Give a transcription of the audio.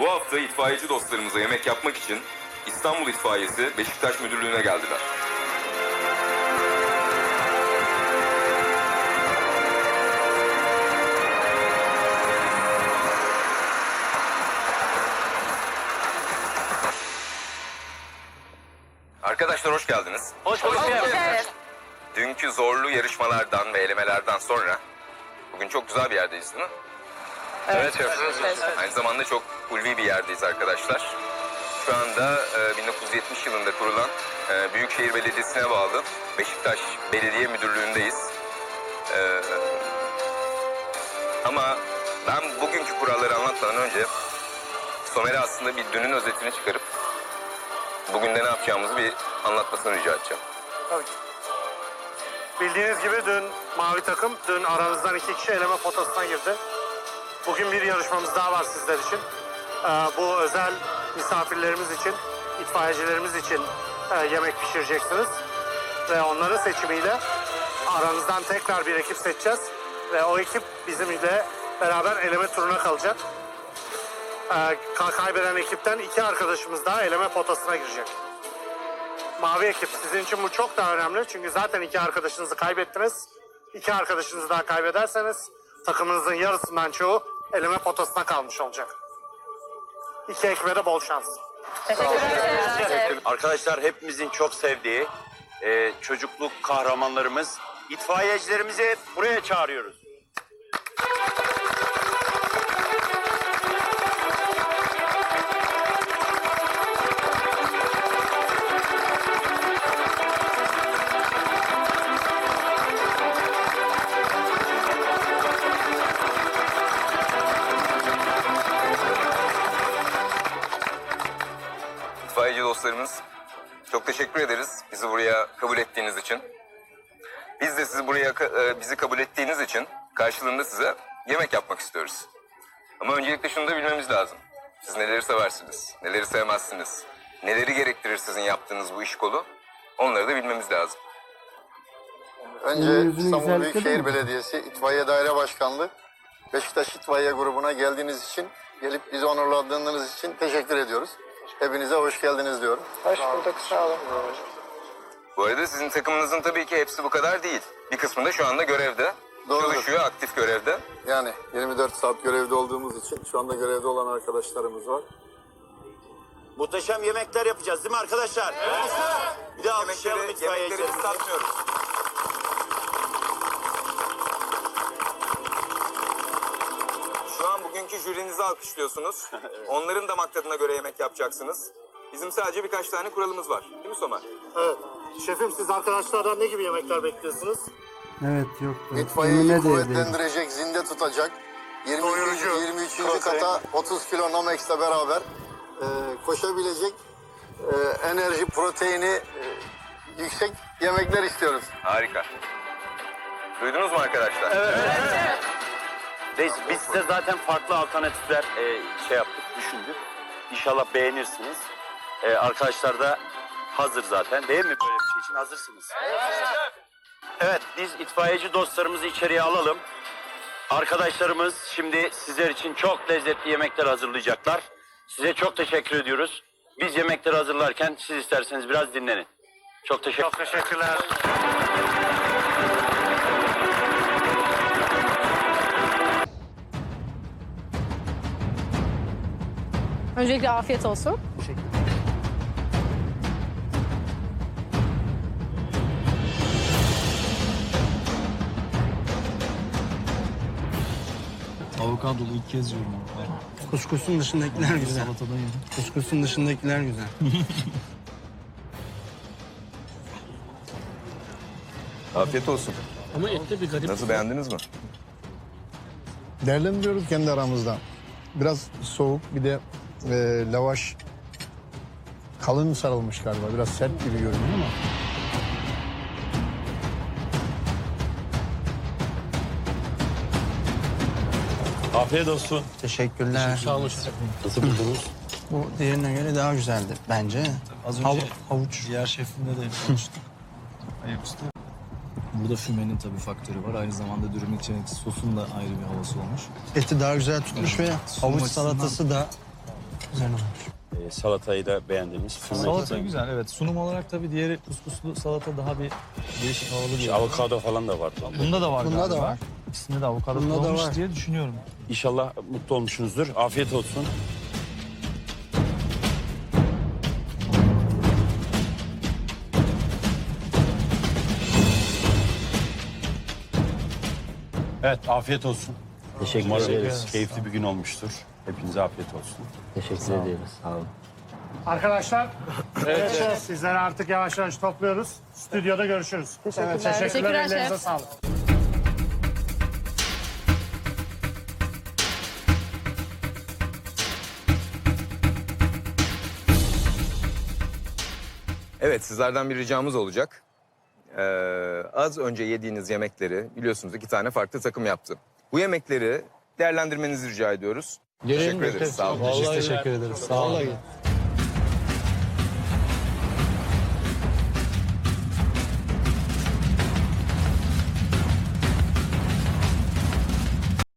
Bu hafta itfaiyeci dostlarımıza yemek yapmak için İstanbul İtfaiyesi Beşiktaş Müdürlüğü'ne geldiler. Arkadaşlar hoş geldiniz. Hoş bulduk. Dünkü zorlu yarışmalardan ve elemelerden sonra bugün çok güzel bir yerdeyiz değil mi? Evet, Aynı zamanda çok ulvi bir yerdeyiz arkadaşlar. Şu anda e, 1970 yılında kurulan e, Büyükşehir Belediyesi'ne bağlı Beşiktaş Belediye Müdürlüğü'ndeyiz. E, ama ben bugünkü kuralları anlatmadan önce Somer'e aslında bir dünün özetini çıkarıp bugün de ne yapacağımızı bir anlatmasını rica edeceğim. Tabii ki. Bildiğiniz gibi dün mavi takım, dün aranızdan iki kişi eleme potasına girdi. Bugün bir yarışmamız daha var sizler için. Ee, bu özel misafirlerimiz için, itfaiyecilerimiz için e, yemek pişireceksiniz. Ve onların seçimiyle aranızdan tekrar bir ekip seçeceğiz. Ve o ekip bizimle beraber eleme turuna kalacak. Ee, ka- kaybeden ekipten iki arkadaşımız daha eleme potasına girecek. Mavi ekip sizin için bu çok daha önemli. Çünkü zaten iki arkadaşınızı kaybettiniz. İki arkadaşınızı daha kaybederseniz takımınızın yarısından çoğu eleme potasına kalmış olacak. İki ekibe de bol şans. Arkadaşlar hepimizin çok sevdiği e, çocukluk kahramanlarımız itfaiyecilerimizi buraya çağırıyoruz. Dostlarımız çok teşekkür ederiz bizi buraya kabul ettiğiniz için. Biz de sizi buraya e, bizi kabul ettiğiniz için karşılığında size yemek yapmak istiyoruz. Ama öncelikle şunu da bilmemiz lazım. Siz neleri seversiniz, neleri sevmezsiniz, neleri gerektirir sizin yaptığınız bu iş kolu onları da bilmemiz lazım. Önce İstanbul güzel Büyükşehir? Belediyesi İtfaiye Daire Başkanlığı Beşiktaş İtfaiye grubuna geldiğiniz için, gelip bizi onurlandırdığınız için teşekkür ediyoruz. Hepinize hoş geldiniz diyorum. Hoş bulduk, sağ olun. Bu arada sizin takımınızın tabii ki hepsi bu kadar değil. Bir kısmı da şu anda görevde. Doğrudur. Çalışıyor, aktif görevde. Yani 24 saat görevde olduğumuz için şu anda görevde olan arkadaşlarımız var. Muhteşem yemekler yapacağız değil mi arkadaşlar? Bir de alkışlayalım Yemekleri, yemekleri biz satmıyoruz. Şu an bugünkü jürinizi alkışlıyorsunuz. Onların damak tadına göre yemek yapacaksınız. Bizim sadece birkaç tane kuralımız var. Değil mi Somer? Evet. Şefim siz arkadaşlardan ne gibi yemekler bekliyorsunuz? Evet yoktu. İtfaiyeyi kuvvetlendirecek, zinde tutacak. 23. Doyurucu. 23. Protein. kata 30 kilo Nomex'le beraber e, koşabilecek e, enerji, proteini e, yüksek yemekler istiyoruz. Harika. Duydunuz mu arkadaşlar? Biz, biz size zaten farklı alternatifler e, şey yaptık, düşündük. İnşallah beğenirsiniz. E, arkadaşlar da hazır zaten değil mi? Böyle bir şey için hazırsınız. Evet, biz itfaiyeci dostlarımızı içeriye alalım. Arkadaşlarımız şimdi sizler için çok lezzetli yemekler hazırlayacaklar. Size çok teşekkür ediyoruz. Biz yemekleri hazırlarken siz isterseniz biraz dinlenin. Çok teşekkür Çok teşekkürler. Öncelikle afiyet olsun. Avokadolu ilk kez yiyorum ben. Kuskusun dışındakiler güzel. Salatada yedim. Kuskusun dışındakiler güzel. Afiyet olsun. Ama ette bir garip. Nasıl beğendiniz mi? Değerlendiriyoruz kendi aramızda. Biraz soğuk bir de e, lavaş kalın sarılmış galiba. Biraz sert gibi görünüyor ama. Afiyet olsun. Teşekkürler. Sağ olun şefim. Nasıl buldunuz? Bu diğerine göre daha güzeldi bence. Az önce Hav- havuç. diğer şefimle de konuştuk. Ayaküstü. Burada fümenin tabii faktörü var. Aynı zamanda dürüm için sosun da ayrı bir havası olmuş. Eti daha güzel tutmuş ve havuç salatası da Güzel olmuş. E, salatayı da beğendiniz. Salata güzel evet. Sunum olarak tabii diğeri kuskuslu salata daha bir değişik havalı bir. Avokado falan da vardı. Bunda da var Bunda da galiba. var. İkisinde de avokado Bunda da var. diye düşünüyorum. İnşallah mutlu olmuşsunuzdur. Afiyet olsun. Evet, afiyet olsun. Teşekkür Umarım ederiz. keyifli bir gün olmuştur. Hepinize afiyet olsun. Teşekkür ederiz. Sağ olun. Arkadaşlar evet. sizleri artık yavaş yavaş topluyoruz. Stüdyoda görüşürüz. Teşekkürler. Evet, teşekkürler. Teşekkürler Ellerinize şef. sağlık. Evet sizlerden bir ricamız olacak. Ee, az önce yediğiniz yemekleri biliyorsunuz iki tane farklı takım yaptı. Bu yemekleri değerlendirmenizi rica ediyoruz. Teşekkür ederiz. Sağ olun. Vallahi teşekkür ederiz. Sağ olun.